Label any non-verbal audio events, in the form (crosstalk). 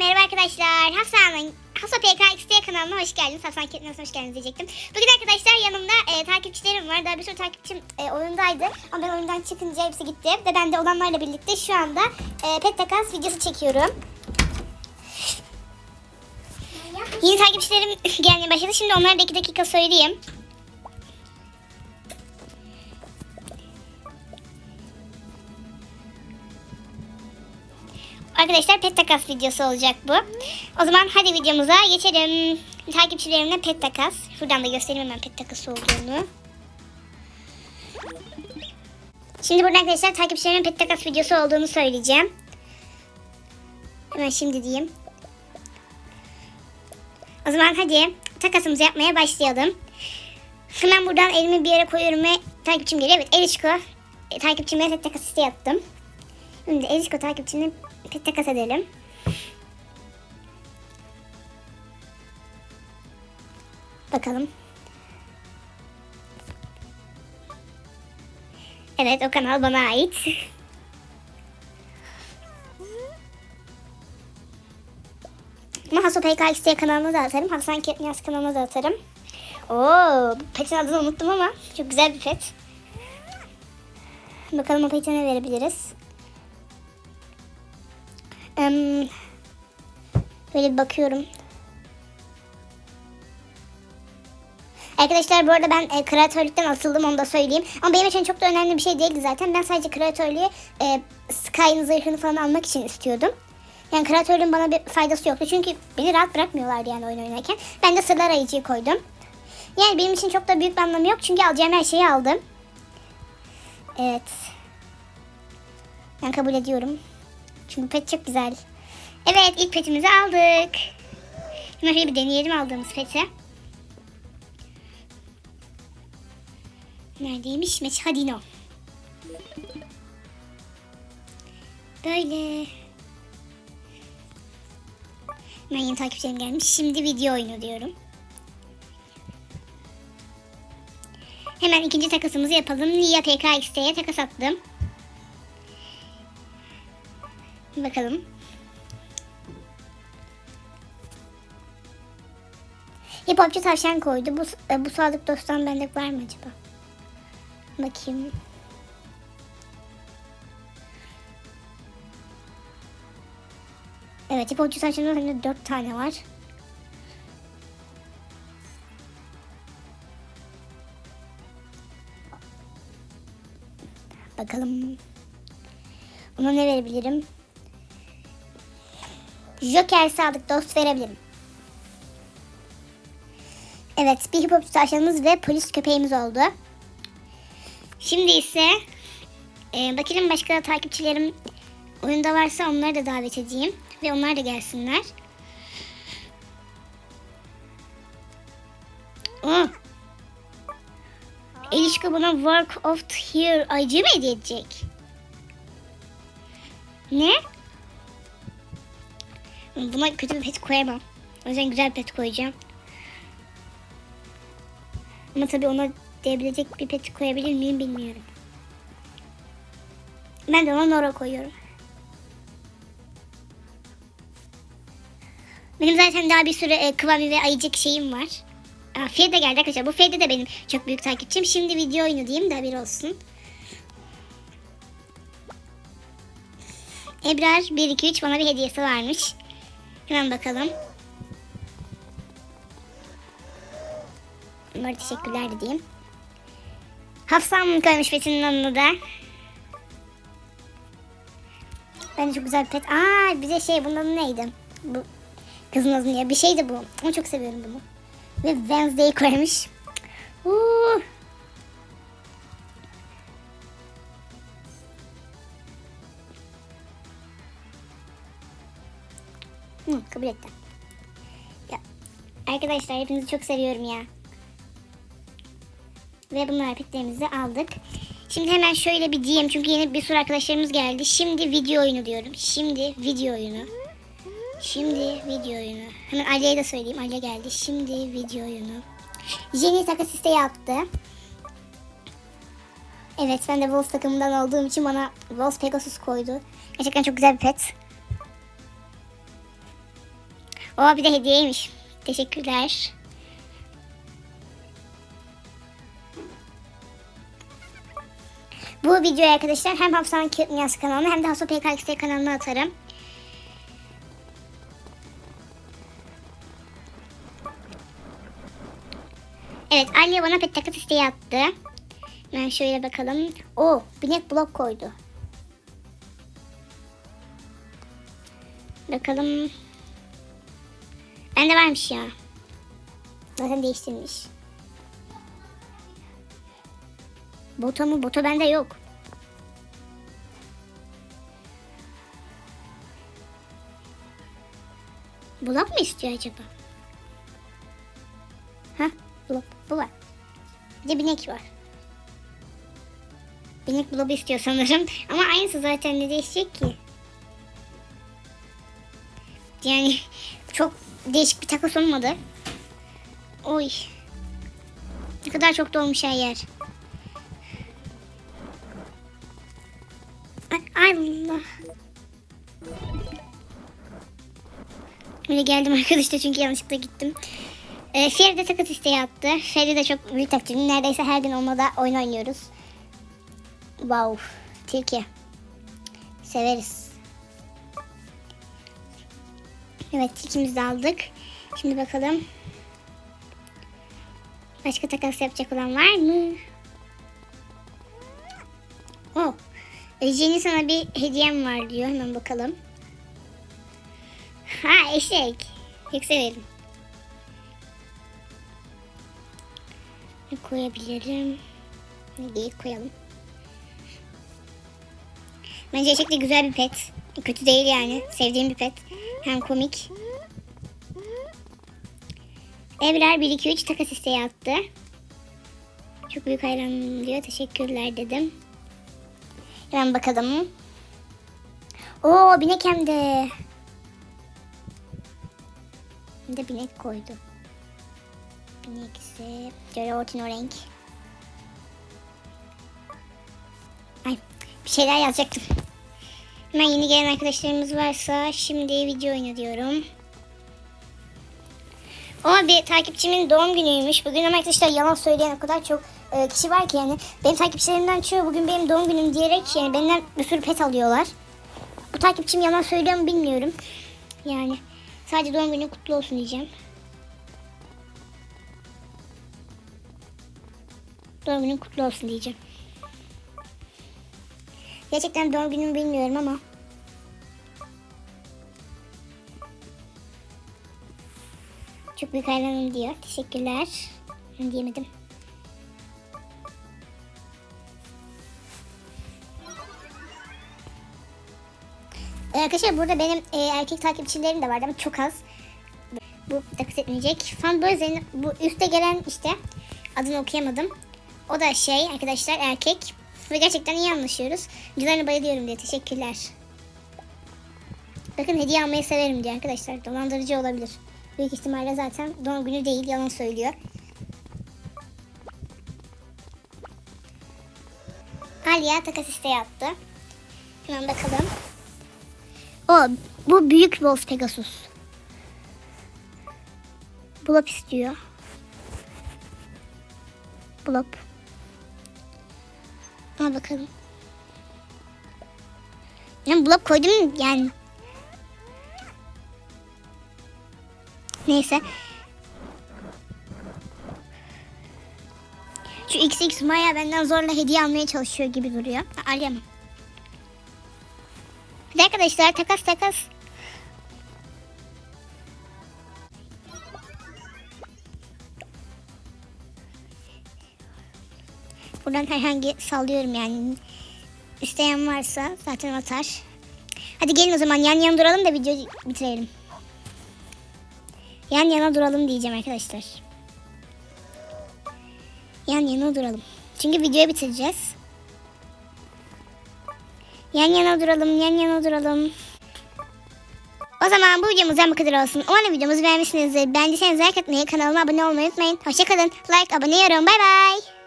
merhaba arkadaşlar. Hafsa'nın Hafsa PKXT kanalına hoş geldiniz. Hafsa'nın kendine hoş geldiniz diyecektim. Bugün arkadaşlar yanımda e, takipçilerim var. Daha bir sürü takipçim e, oyundaydı. Ama ben oyundan çıkınca hepsi gitti. Ve ben de olanlarla birlikte şu anda e, pet takas videosu çekiyorum. Yeni takipçilerim gelmeye başladı. Şimdi onlara da iki dakika söyleyeyim. Arkadaşlar pet takas videosu olacak bu. O zaman hadi videomuza geçelim. Takipçilerimle pet takas. Şuradan da göstereyim hemen pet takası olduğunu. Şimdi burada arkadaşlar takipçilerimin pet takas videosu olduğunu söyleyeceğim. Hemen şimdi diyeyim. O zaman hadi takasımızı yapmaya başlayalım. Hemen buradan elimi bir yere koyuyorum ve takipçim geliyor. Evet Erişko e, takipçimle pet takas isteği yaptım. Şimdi Erişko takipçini takas edelim. Bakalım. Evet o kanal bana ait. Haso PKXT kanalına da atarım. Hasan Ketniyaz kanalına da atarım. Oo, petin adını unuttum ama çok güzel bir pet. Bakalım o pete ne verebiliriz. Böyle bakıyorum. Arkadaşlar bu arada ben e, kreatörlükten atıldım onu da söyleyeyim. Ama benim için çok da önemli bir şey değildi zaten. Ben sadece kreatörlüğü e, Sky'ın zırhını falan almak için istiyordum. Yani kreatörlüğün bana bir faydası yoktu. Çünkü beni rahat bırakmıyorlardı yani oyun oynarken. Ben de sırlar ayıcıyı koydum. Yani benim için çok da büyük bir anlamı yok. Çünkü alacağım her şeyi aldım. Evet. Ben kabul ediyorum. Çünkü pet çok güzel. Evet ilk petimizi aldık. Hemen şöyle bir deneyelim aldığımız peti. Neredeymiş? Meçhadino. Böyle. Hemen yeni takipçilerim gelmiş. Şimdi video oyunu diyorum. Hemen ikinci takasımızı yapalım. Lia PKXT'ye takas attım. Bakalım. Hip hopçu tavşan koydu. Bu, e, bu sadık dosttan bendek var mı acaba? Bakayım. Evet hip hopçu tavşanın hem de 4 tane var. Bakalım. Ona ne verebilirim? Joker sadık dost verebilirim. Evet bir hipopçu tavşanımız ve polis köpeğimiz oldu. Şimdi ise e, bakalım başka takipçilerim oyunda varsa onları da davet edeyim. Ve onlar da gelsinler. Oh. Elişka bana Work of the Year mı edecek? Ne? Buna kötü bir pet koyamam. O yüzden güzel pet koyacağım. Ama tabii ona diyebilecek bir pet koyabilir miyim bilmiyorum. Ben de ona Nora koyuyorum. Benim zaten daha bir sürü e, kıvami ve ayıcık şeyim var. Aa, Fede geldi arkadaşlar. Bu Fede de benim çok büyük takipçim. Şimdi video oyunu diyeyim de bir olsun. Ebrar 1 2 3 bana bir hediyesi varmış. Hemen bakalım. Bunlara teşekkürler de diyeyim. Hafsam koymuş Betinin adını da. Bence çok güzel bir pet. Aa bize şey bunun neydi? Bu kızın adı ya bir şeydi bu. Ama çok seviyorum bunu. Ve Wednesday koymuş. Uuu. Hı, kabul ettim. Ya, arkadaşlar hepinizi çok seviyorum ya. Ve bunlar petlerimizi aldık. Şimdi hemen şöyle bir diyeyim çünkü yeni bir sürü arkadaşlarımız geldi. Şimdi video oyunu diyorum. Şimdi video oyunu. Şimdi video oyunu. Hemen Ali'ye de söyleyeyim. Ali geldi. Şimdi video oyunu. Jenny takas isteği attı. Evet ben de Wolves takımından olduğum için bana Wolves Pegasus koydu. Gerçekten çok güzel bir pet. O bir de hediyeymiş. Teşekkürler. Bu videoyu arkadaşlar hem Hafsa'nın Dünyası kanalına hem de Hafsa PKXT kanalına atarım. Evet Alya bana pet takat isteği attı. Ben şöyle bakalım. O binek blok koydu. Bakalım. Bende varmış ya. Zaten değiştirmiş. Bota mı? Bota bende yok. Blok mu istiyor acaba? Ha? Blok. Bu var. Bir de binek var. Binek blobu istiyor sanırım. (laughs) Ama aynısı zaten ne değişecek ki? Yani çok değişik bir takas olmadı. Oy. Ne kadar çok dolmuş her yer. Ay Allah. Öyle geldim (laughs) arkadaşlar çünkü yanlışlıkla gittim. Ee, Feride takas isteği attı. Feride de çok büyük takipçi. Neredeyse her gün olmada oyun oynuyoruz. Wow. Tilki. Severiz. Evet tilkimizi de aldık. Şimdi bakalım. Başka takas yapacak olan var mı? Oh. Ece'nin sana bir hediyem var diyor. Hemen bakalım. Ha eşek. Çok severim. Ne koyabilirim? Geyik koyalım. Bence eşek de güzel bir pet. Kötü değil yani. Sevdiğim bir pet. Hem komik. Evler 1 2 3 takas isteği attı. Çok büyük hayranım diyor. Teşekkürler dedim. Hemen bakalım. Oo binek hem de. Hem de binek koydu. Binek ise şöyle ortino renk. Ay bir şeyler yazacaktım. Hemen yeni gelen arkadaşlarımız varsa şimdi video oyna diyorum. O bir takipçimin doğum günüymüş. Bugün ama arkadaşlar yalan söyleyen o kadar çok e, kişi var ki yani. Benim takipçilerimden çoğu bugün benim doğum günüm diyerek yani benden bir sürü pet alıyorlar. Bu takipçim yalan söylüyor mu bilmiyorum. Yani sadece doğum günü kutlu olsun diyeceğim. Doğum günün kutlu olsun diyeceğim. Gerçekten doğum günümü bilmiyorum ama. Çok büyük hayranım diyor. Teşekkürler. Ben diyemedim. Ee, Arkadaşlar burada benim e, erkek takipçilerim de vardı ama çok az. Bu takas etmeyecek. Fanboyz'in bu üste gelen işte adını okuyamadım. O da şey arkadaşlar erkek. Ve gerçekten iyi anlaşıyoruz. Videolarına bayılıyorum diye teşekkürler. Bakın hediye almayı severim diye arkadaşlar. Dolandırıcı olabilir. Büyük ihtimalle zaten doğum günü değil yalan söylüyor. Aliye takas isteği attı. Hemen bakalım. O bu büyük Wolf Pegasus. Blop istiyor. Blop. Al bakalım. Ben blok koydum yani. Neyse. Şu XX Maya benden zorla hediye almaya çalışıyor gibi duruyor. Alayamam. Hadi arkadaşlar takas takas. Buradan herhangi sallıyorum yani. İsteyen varsa zaten atar. Hadi gelin o zaman yan yana duralım da videoyu bitirelim. Yan yana duralım diyeceğim arkadaşlar. Yan yana duralım. Çünkü videoyu bitireceğiz. Yan yana duralım, yan yana duralım. O zaman bu videomuzdan bu kadar olsun. Umarım videomuzu beğenmişsinizdir. Beğendiyseniz like atmayı, kanalıma abone olmayı unutmayın. Hoşçakalın. Like, abone, yorum. Bay bay.